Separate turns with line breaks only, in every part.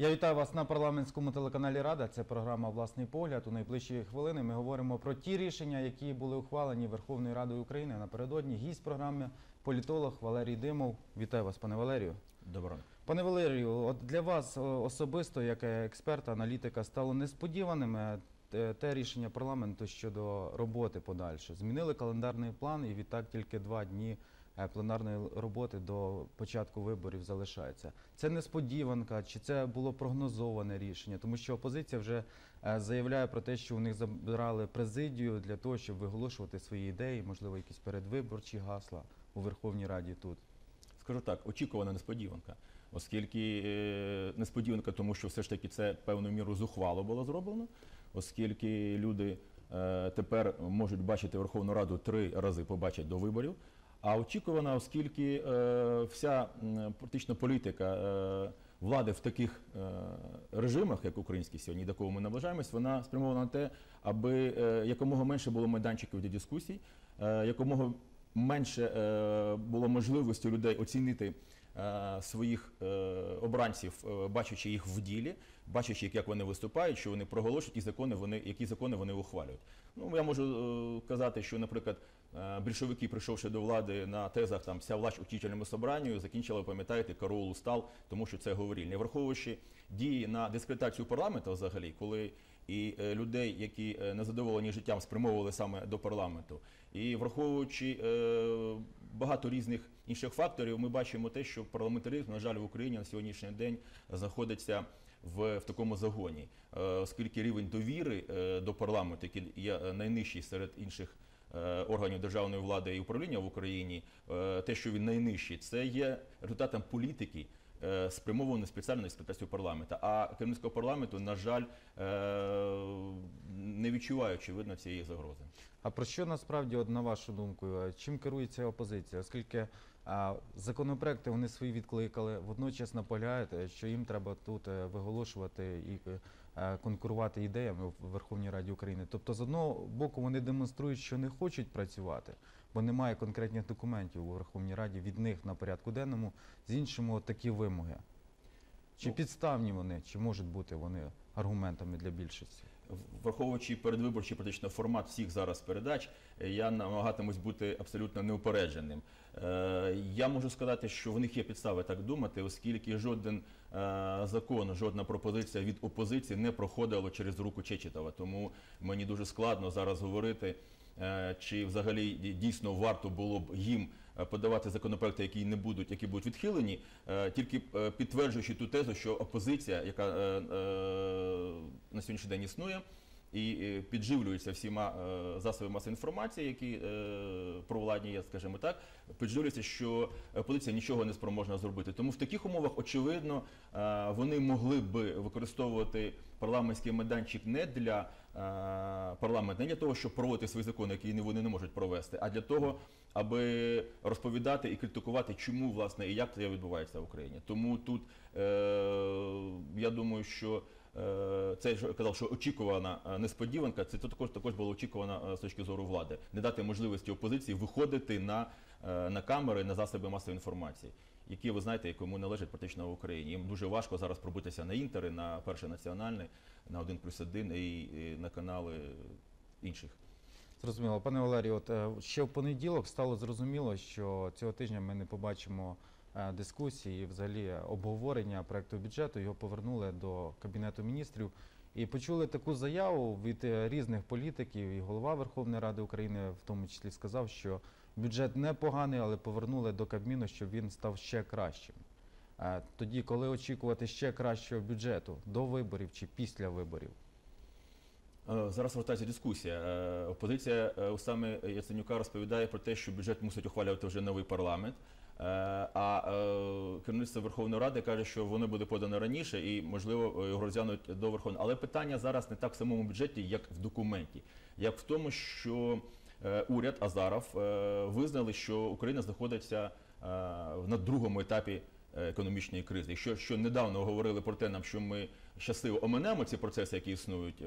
Я вітаю вас на парламентському телеканалі Рада. Це програма Власний погляд. У найближчі хвилини ми говоримо про ті рішення, які були ухвалені Верховною Радою України напередодні. Гість програми політолог Валерій Димов. Вітаю вас, пане Валерію.
Добро.
Пане Валерію, от для вас особисто, як експерта, аналітика, стало несподіваним е, те- рішення парламенту щодо роботи подальше. Змінили календарний план, і відтак тільки два дні пленарної роботи до початку виборів залишається. Це несподіванка, чи це було прогнозоване рішення? Тому що опозиція вже е, заявляє про те, що у них забирали президію для того, щоб виголошувати свої ідеї, можливо, якісь передвиборчі гасла у Верховній Раді тут.
Скажу так, очікувана несподіванка, оскільки е, несподіванка, тому що все ж таки це певною мірою зухвало було зроблено, оскільки люди е, тепер можуть бачити Верховну Раду три рази побачать до виборів. А очікувана, оскільки е, вся практично політика е, влади в таких е, режимах, як український сьогодні, до кого ми наближаємось, вона спрямована на те, аби якомога менше було майданчиків для дискусій, якомога менше було можливості людей оцінити своїх е, обранців, е, бачачи їх в ділі, бачачи, як вони виступають, що вони проголошують і закони вони, які закони вони ухвалюють. Ну я можу е, казати, що, наприклад, е, більшовики, прийшовши до влади на тезах там вся власть учительному собранню, закінчили, пам'ятаєте, караул устал, тому що це говорільня. Враховуючи дії на дискредитацію парламенту взагалі, коли і е, людей, які е, незадоволені життям, спрямовували саме до парламенту. І враховуючи е, багато різних інших факторів, ми бачимо те, що парламентаризм, на жаль, в Україні на сьогоднішній день знаходиться в, в такому загоні, е, оскільки рівень довіри е, до парламенту, який є е, найнижчий серед інших. Органів державної влади і управління в Україні, те, що він найнижчий, це є результатом політики, е, спрямованої спеціально на експлуатацію парламенту. А керівництво парламенту, на жаль, е, не відчуває очевидно цієї загрози.
А про що насправді, от, на вашу думку, е, чим керується опозиція? Оскільки а, законопроекти вони свої відкликали, водночас наполягають, що їм треба тут виголошувати і конкурувати ідеями в Верховній Раді України. Тобто, з одного боку, вони демонструють, що не хочуть працювати, бо немає конкретних документів у Верховній Раді від них на порядку денному. З іншого такі вимоги. Чи
Ну,
підставні вони, чи можуть бути вони аргументами для більшості?
Враховуючи передвиборчий практично формат всіх зараз передач, е, я намагатимусь бути абсолютно неупередженим. Е, Я можу сказати, що в них є підстави так думати, оскільки жоден е, закон, жодна пропозиція від опозиції не проходила через руку Чечетова. Тому мені дуже складно зараз говорити. Чи взагалі дійсно варто було б їм подавати законопроекти, які не будуть, які будуть відхилені, е, тільки е, підтверджуючи ту тезу, що опозиція, яка е, е, на сьогоднішній день існує, і е, підживлюється всіма е, засобами масової інформації, які е, провладні є, скажімо так, підживлюється, що опозиція нічого не спроможна зробити. Тому в таких умовах, очевидно, е, вони могли би використовувати парламентський майданчик не для е, парламенту, не для того, щоб проводити свої закони, які вони не можуть провести, а для того, аби розповідати і критикувати, чому власне і як це відбувається в Україні. Тому тут е, я думаю, що е, це що я казав, що очікувана е, несподіванка. Це також також було очікувано е, з точки зору влади, не дати можливості опозиції виходити на, е, на камери, на засоби масової інформації. Які ви знаєте, кому належать практично в Україні. Їм дуже важко зараз пробитися на інтери, на перший національний, на 1 плюс 1 і, на канали інших.
Зрозуміло, пане Валерію, от е, ще в понеділок стало зрозуміло, що цього тижня ми не побачимо е, дискусії, і взагалі обговорення проекту бюджету. Його повернули до кабінету міністрів і почули таку заяву від е, різних політиків. І голова Верховної Ради України в тому числі сказав, що бюджет непоганий, але повернули до Кабміну, щоб він став ще кращим. Е, Тоді, коли очікувати ще кращого бюджету до виборів чи після виборів?
Е, Зараз вертається дискусія. Е, Опозиція е, саме Яценюка розповідає про те, що бюджет мусить ухвалювати вже новий парламент. Е, А е, керівництво Верховної Ради каже, що воно буде подано раніше і, можливо, його розглянуть до Верховної. Але питання зараз не так в самому бюджеті, як в документі, як в тому, що е, уряд Азаров визнали, що Україна знаходиться на другому етапі економічної кризи. Що, що недавно говорили про те, нам, що ми щасливо оминемо ці процеси, які існують е,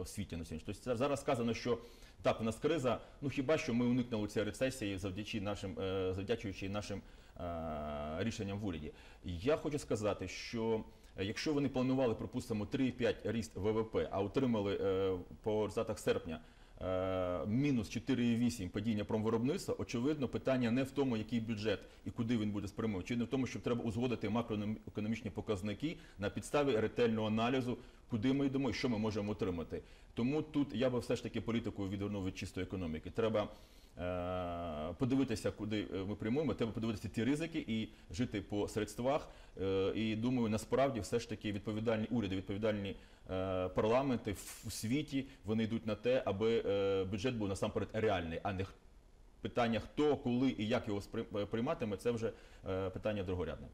в світі на сьогодні. Тобто зараз сказано, що так, у нас криза. Ну хіба що ми уникнули цієї рецесії завдячі нашим, е, завдячуючи нашим е, рішенням в уряді. Я хочу сказати, що Е, Якщо вони планували, припустимо, 3,5 ріст ВВП, а отримали е, по результатах серпня е, мінус 4,8 падіння промвиробництва, очевидно, питання не в тому, який бюджет і куди він буде спрямований, чи не в тому, що треба узгодити макроекономічні показники на підставі ретельного аналізу, куди ми йдемо і що ми можемо отримати. Тому тут я би все ж таки політику відвернув від чистої економіки. Треба е, подивитися, куди е, ми прямуємо, треба подивитися ті ризики і жити по средствах. Е, І думаю, насправді все ж таки відповідальні уряди, відповідальні парламенти в світі вони йдуть на те, аби бюджет був насамперед реальний, а не питання хто, коли і як його прийматиме, це вже питання другорядне.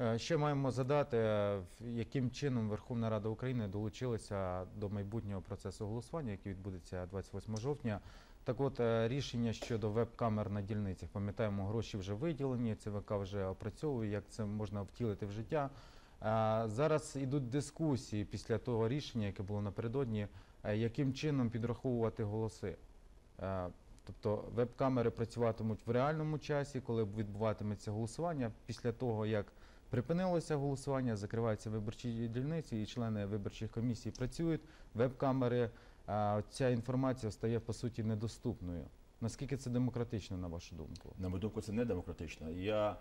Е, Ще маємо задати, е, яким чином Верховна Рада України долучилася до майбутнього процесу голосування, який відбудеться 28 жовтня. Так от е, рішення щодо веб-камер на дільницях. Пам'ятаємо, гроші вже виділені, ЦВК вже опрацьовує, як це можна втілити в життя. Зараз ідуть дискусії після того рішення, яке було напередодні, яким чином підраховувати голоси. Тобто веб-камери працюватимуть в реальному часі, коли відбуватиметься голосування. Після того, як припинилося голосування, закриваються виборчі дільниці, і члени виборчих комісій працюють. Веб-камери, ця інформація стає по суті недоступною. Наскільки це демократично, на вашу думку?
На мою думку, це не демократично. Я е,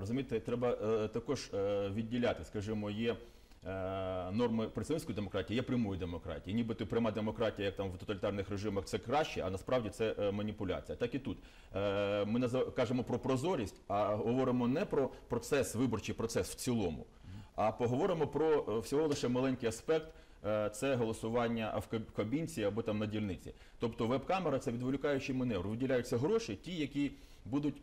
розумієте, треба е, також е, відділяти, скажімо, є. Е, Норми представницької демократії є прямою демократією. Нібито пряма демократія, як там в тоталітарних режимах, це краще, а насправді це е, маніпуляція. Так і тут Е, ми кажемо про прозорість, а говоримо не про процес, виборчий процес в цілому, а поговоримо про всього лише маленький аспект. Це голосування в кабінці або там на дільниці. Тобто веб-камера це відволікаючий маневр. Виділяються гроші, ті, які будуть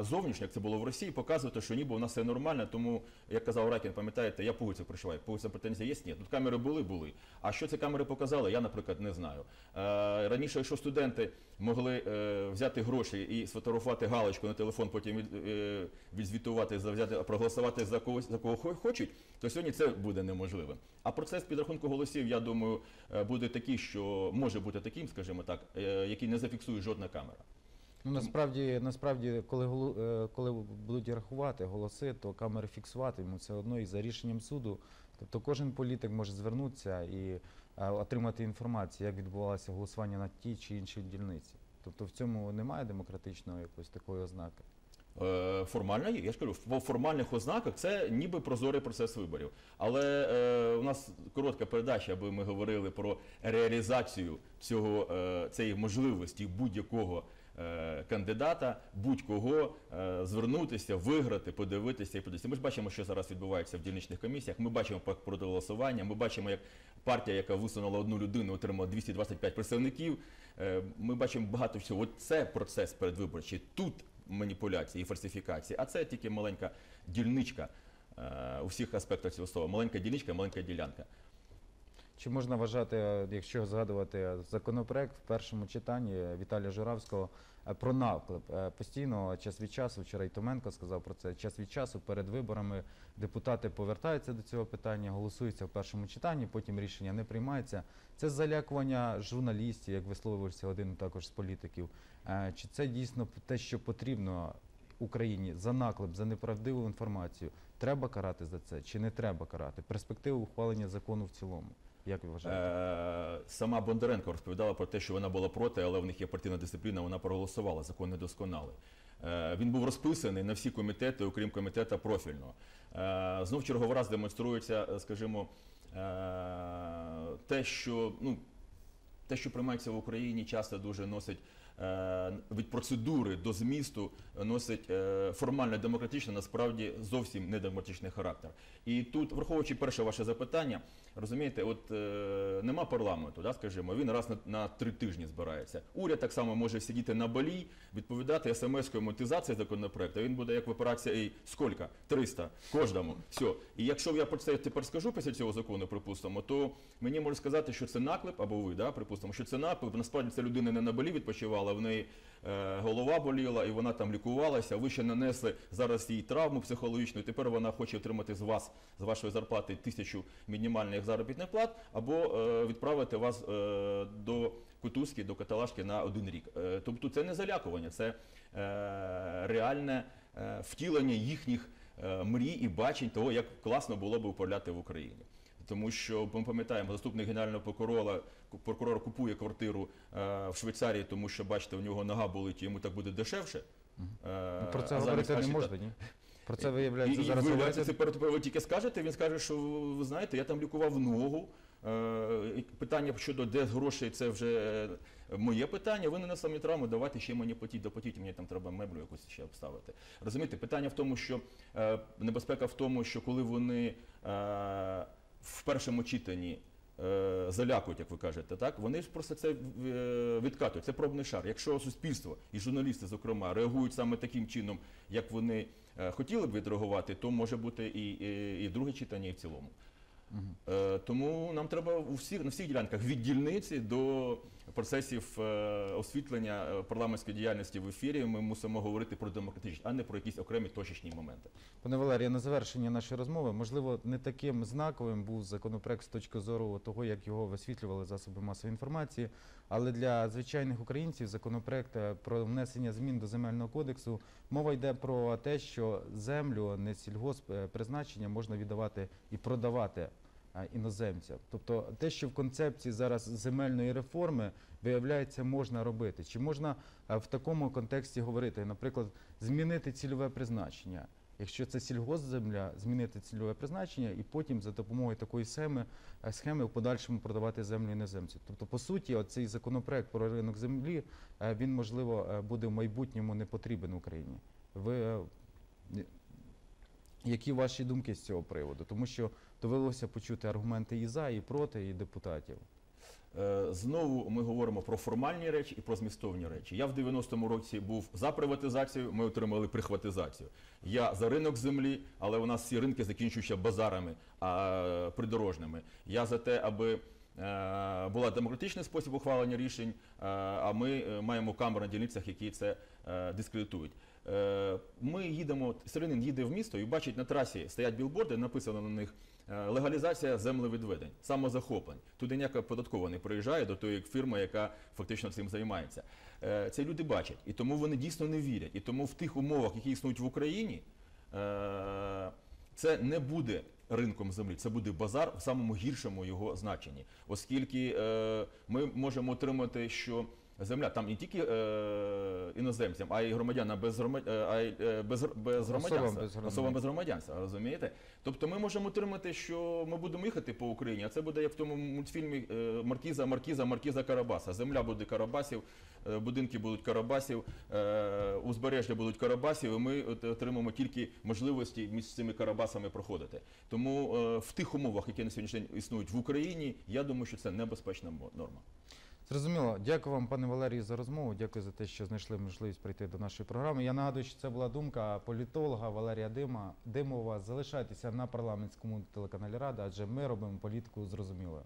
зовнішньо, як це було в Росії, показувати, що ніби у нас все нормально. Тому, як казав Ракін, пам'ятаєте, я вулиці прийшов. По вулиці є? Ні. Тут камери були, були. А що ці камери показали, я, наприклад, не знаю. Е, раніше, якщо студенти могли е, взяти гроші і сфотографувати галочку на телефон, потім е, відзвітувати за взяти, проголосувати за когось за кого хочуть, то сьогодні це буде неможливим. А процес підрахунку голосів, я думаю, е, буде такий, що може бути таким, скажімо так, е, який не зафіксує жодна камера.
Ну насправді, насправді, коли е, коли будуть рахувати голоси, то камери фіксуватимуть все одно і за рішенням суду. Тобто кожен політик може звернутися і е, отримати інформацію, як відбувалося голосування на тій чи іншій дільниці. Тобто в цьому немає демократичної якоїсь такої ознаки.
Е, Формально є. Я ж кажу, по формальних ознаках це ніби прозорий процес виборів. Але е, у нас коротка передача, аби ми говорили про реалізацію цього е, цієї можливості будь-якого кандидата, будь-кого е, звернутися, виграти, подивитися і подивитися. Ми ж бачимо, що зараз відбувається в дільничних комісіях. Ми бачимо проти голосування. Ми бачимо, як партія, яка висунула одну людину, отримала 225 представників. Е, Ми бачимо багато всього. От це процес передвиборчий. Тут маніпуляції і фальсифікації, а це тільки маленька дільничка е, у всіх аспектах цього слова. Маленька дільничка, маленька ділянка.
Чи можна вважати, е, якщо згадувати законопроект в першому читанні Віталія Журавського е, про наклеп? Е, Постійно час від часу, вчора і Томенко сказав про це, час від часу перед виборами депутати повертаються до цього питання, голосується в першому читанні, потім рішення не приймається. Це залякування журналістів, як висловився один також з політиків. Чи це дійсно те, що потрібно Україні за наклеп, за неправдиву інформацію? Треба карати за це чи не треба карати? Перспективи ухвалення закону в цілому. Як ви вважаєте?
Е, Сама Бондаренко розповідала про те, що вона була проти, але в них є партійна дисципліна, вона проголосувала, закон недосконалий. Е, Він був розписаний на всі комітети, окрім комітету профільного. Е, Знов черговий раз демонструється, е, скажімо, е, те, що ну, те, що приймається в Україні, часто дуже носить від процедури до змісту, носить е, формально демократичний, насправді зовсім не демократичний характер. І тут, враховуючи перше ваше запитання, розумієте, от е, нема парламенту, да, скажімо, він раз на, на три тижні збирається. Уряд так само може сидіти на балі, відповідати смс-кою монетизації законопроекту. Він буде як в операції «Ей, скільки? 300 кожному. Все. І якщо я про це тепер скажу після цього закону, припустимо, то мені можуть сказати, що це наклеп, або ви, да, припустимо, що це наклеп. Насправді ця людина не на балі відпочивала, в неї голова боліла, і вона там лікувалася. Ви ще нанесли зараз їй травму психологічну, і тепер вона хоче отримати з вас, з вашої зарплати тисячу мінімальних заробітних плат, або е, відправити вас е, до кутузки, до каталажки на один рік. Е, тобто це не залякування, це реальне втілення їхніх мрій і бачень того, як класно було б управляти в Україні. Тому що ми пам'ятаємо, заступник генерального прокурора, прокурор купує квартиру е, в Швейцарії, тому що бачите, у нього нога болить, і йому так буде дешевше. Е,
Ну, Про це
а замість
говорити не
наші-
можна, ні? Про це виявляється
і
зараз
виявляється,
говорити.
тепер, ви тільки скажете, він скаже, що ви знаєте, я там лікував ногу. Е, питання щодо де грошей, це вже е, моє питання. Ви не на самі травми, давайте ще мені платіть, доплатіть, мені там треба меблю якусь ще обставити. Розумієте, питання в тому, що е, небезпека в тому, що коли вони е, в першому читанні. е, Залякують, як ви кажете, так вони ж просто це е, відкатують. Це пробний шар. Якщо суспільство і журналісти, зокрема, реагують саме таким чином, як вони е, хотіли б відреагувати, то може бути і, і, і друге читання, і в цілому. Е, Тому нам треба у всіх на всіх ділянках від дільниці до процесів е, освітлення е, парламентської діяльності в ефірі. Ми мусимо говорити про демократичність, а не про якісь окремі точечні моменти.
Пане Валерію, на завершення нашої розмови, можливо, не таким знаковим був законопроект з точки зору того, як його висвітлювали засоби масової інформації, але для звичайних українців законопроект е, про внесення змін до земельного кодексу мова йде про те, що землю не сільгосп призначення можна віддавати і продавати іноземцям. Тобто те, що в концепції зараз земельної реформи виявляється, можна робити. Чи можна е, в такому контексті говорити, наприклад, змінити цільове призначення? Якщо це сільгоспземля, змінити цільове призначення і потім за допомогою такої схеми, е, схеми в подальшому продавати землю іноземцю. Тобто, по суті, цей законопроект про ринок землі е, він можливо е, буде в майбутньому не потрібен Україні. Ви е, які ваші думки з цього приводу? Тому що довелося почути аргументи і за, і проти, і депутатів.
Е, Знову ми говоримо про формальні речі і про змістовні речі. Я в 90-му році був за приватизацію, ми отримали прихватизацію. Я за ринок землі, але у нас всі ринки закінчуються базарами а, придорожними. Я за те, аби е, була демократичний спосіб ухвалення рішень, е, а ми маємо камери на дільницях, які це е, дискредитують. Е, Ми їдемо, селянин їде в місто і бачить на трасі стоять білборди, написано на них е, легалізація землевідведень, самозахоплень. Туди ніяка податкова не приїжджає до тої фірми, яка фактично цим займається. Е, Це люди бачать, і тому вони дійсно не вірять. І тому в тих умовах, які існують в Україні, це не буде ринком землі, це буде базар в самому гіршому його значенні, оскільки ми можемо отримати, що земля там не тільки е, іноземцям, а й громадянам без, грома- е, а й, е, без, без громадянства,
без громадянства.
особам без громадянства, розумієте? Тобто ми можемо отримати, що ми будемо їхати по Україні, а це буде як в тому мультфільмі е, Маркіза, Маркіза, Маркіза Карабаса. Земля буде Карабасів, е, будинки будуть Карабасів, е, узбережжя будуть Карабасів, і ми отримаємо тільки можливості між цими Карабасами проходити. Тому е, в тих умовах, які на сьогоднішній день існують в Україні, я думаю, що це небезпечна норма.
Зрозуміло. Дякую вам, пане Валерію, за розмову. Дякую за те, що знайшли можливість прийти до нашої програми. Я нагадую, що це була думка політолога Валерія Дима Димова. Залишайтеся на парламентському телеканалі Рада, адже ми робимо політику зрозумілою.